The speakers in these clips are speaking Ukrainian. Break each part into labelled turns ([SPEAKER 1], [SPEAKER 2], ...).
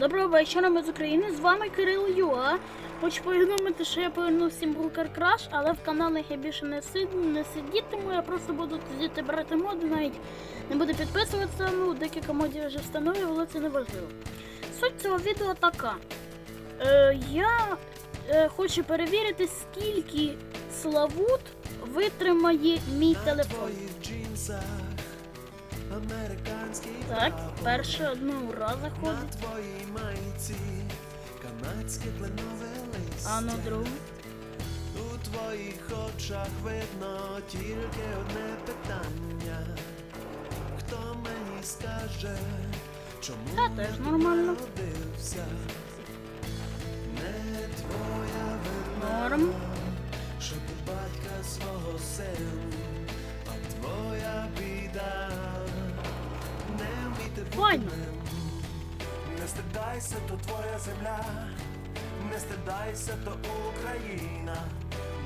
[SPEAKER 1] Доброго вечора, ми з України. З вами Кирил Юа. Хочу повідомити, що я повернув Simple Car Crash, але в каналах я більше не, сид... не сидітиму, я просто буду звідти брати моди, навіть не буду підписуватися, ну, декілька модів я вже встановив, але це не важливо. Суть цього відео така. Е, я е, хочу перевірити, скільки Славут витримає мій телефон. Так, перше одного разу
[SPEAKER 2] На твоїй майці канадське кленове
[SPEAKER 1] а на другу.
[SPEAKER 2] У твоїх очах видно тільки одне питання. Хто мені скаже, чому
[SPEAKER 1] Та теж нормально.
[SPEAKER 2] народився? Не стидайся, то твоя земля, не стидайся, то Україна.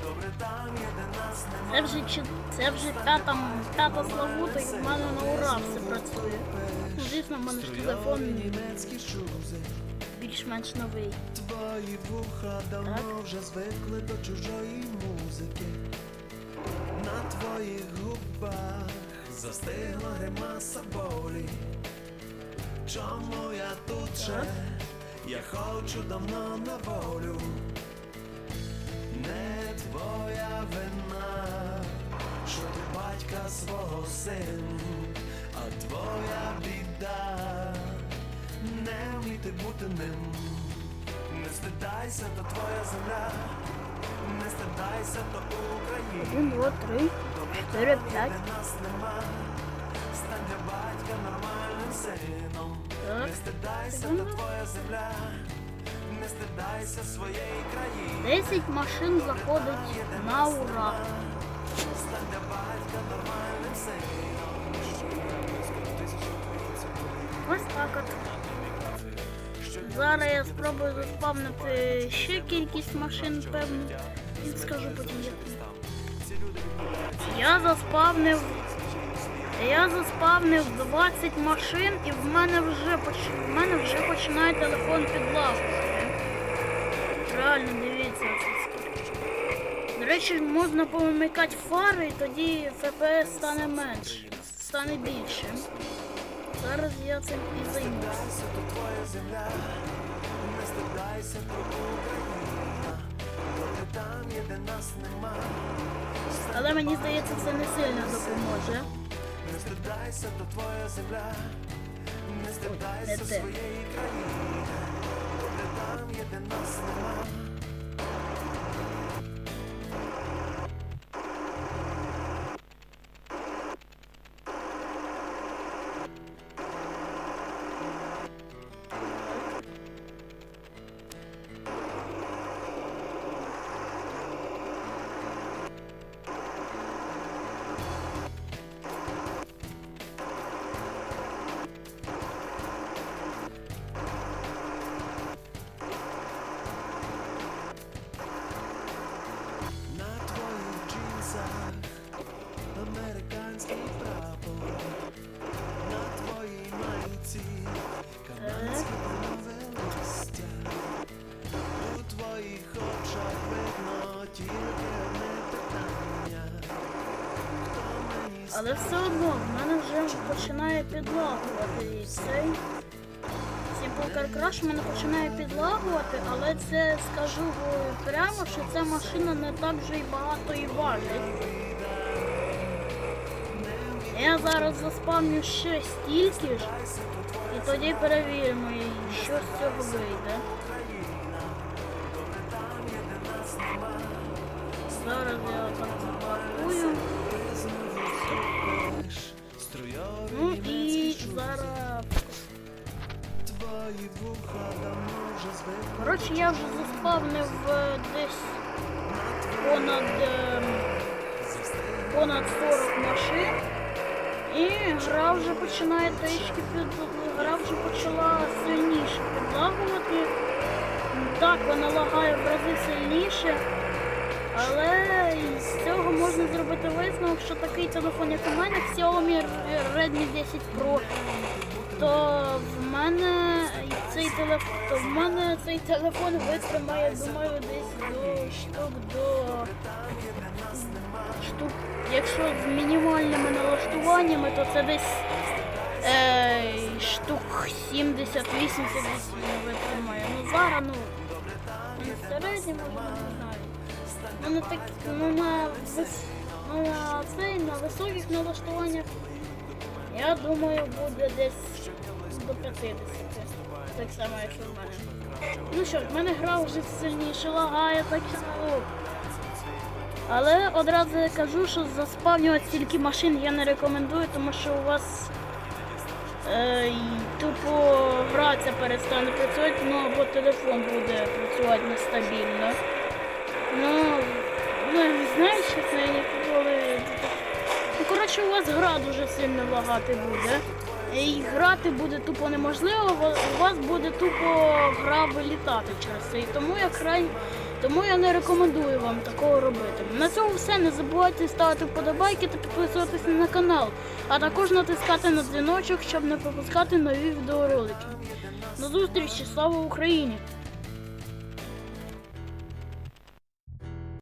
[SPEAKER 2] Добре там є, де нас
[SPEAKER 1] Це вже чи це вже п'ята, п'ята славута, і в мене на ура все працює. Ну, звісно, в мене ж телефон
[SPEAKER 2] німецькі шузи.
[SPEAKER 1] більш-менш новий.
[SPEAKER 2] Твої вуха давно вже звикли до чужої музики. На твоїх губах застигла гримаса болі. Чому я тут ще? Я хочу давно на волю. Не твоя вина, що ти батька свого син, а твоя біда не вміти бути ним. Не стидайся, то твоя земля, не стидайся, то Україна.
[SPEAKER 1] Один, два, три, чотири, п'ять.
[SPEAKER 2] Нас нема, стань для батька нормальним сином. Не стидайся, то твоя земля, не стидайся своєї країни.
[SPEAKER 1] Десять машин заходить на ура.
[SPEAKER 2] Стань для батька нормальним сином.
[SPEAKER 1] Ось так от. Зараз я спробую заспавнити ще кількість машин, певно. І скажу потім як. Я заспавнив. Я заспавнив 20 машин і в мене вже поч... в мене вже починає телефон підлагувати. Реально, дивіться. До речі, можна повимикати фари, і тоді FPS стане менше, стане більше. Зараз я цим і займуся.
[SPEAKER 2] Не стидайся. Доки там є, де нас нема.
[SPEAKER 1] Але мені здається, це не сильно допоможе.
[SPEAKER 2] Стидайся, то твоя земля, не
[SPEAKER 1] не
[SPEAKER 2] стидайся своєї країни. де там є, де нас нема.
[SPEAKER 1] Але все одно в мене вже починає підлагувати і цей. Simple Car в мене починає підлагувати, але це скажу прямо, що ця машина не так вже й багато і важить. Я зараз заспавню ще стільки ж, і тоді перевіримо, і що з цього вийде. Зараз я отак Коротше, я вже заспавнив десь понад, е, понад 40 машин. І гра вже починає трішки під... гра вже почала сильніше підлагувати. Так, вона лагає в рази сильніше. Але з цього можна зробити висновок, що такий телефон, як у мене, Xiaomi Redmi 10 Pro, то в мене цей телефон, в мене цей телефон витримає, думаю, десь до штук до штук. Якщо з мінімальними налаштуваннями, то це десь е, штук 70-80 десь він витримає. Ну зараз, ну, середньому, я не знаю. Ну, на, так, ну, на, ну, на, цей, на високих налаштуваннях, я думаю, буде десь до 50. Так само, як і в мене. Ну що, в мене гра вже сильніше лагає, так само. Але одразу я кажу, що заспавнювати стільки машин я не рекомендую, тому що у вас е, тупо гра ця перестане працювати, ну або телефон буде працювати нестабільно. Ну, ну я це ніколи. Ну, коротше, у вас гра дуже сильно лагати буде. І грати буде тупо неможливо, у вас буде тупо гра вилітати через це. І тому я край... тому я не рекомендую вам такого робити. На цьому все. Не забувайте ставити вподобайки та підписуватися на канал, а також натискати на дзвіночок, щоб не пропускати нові відеоролики. До зустрічі, слава Україні!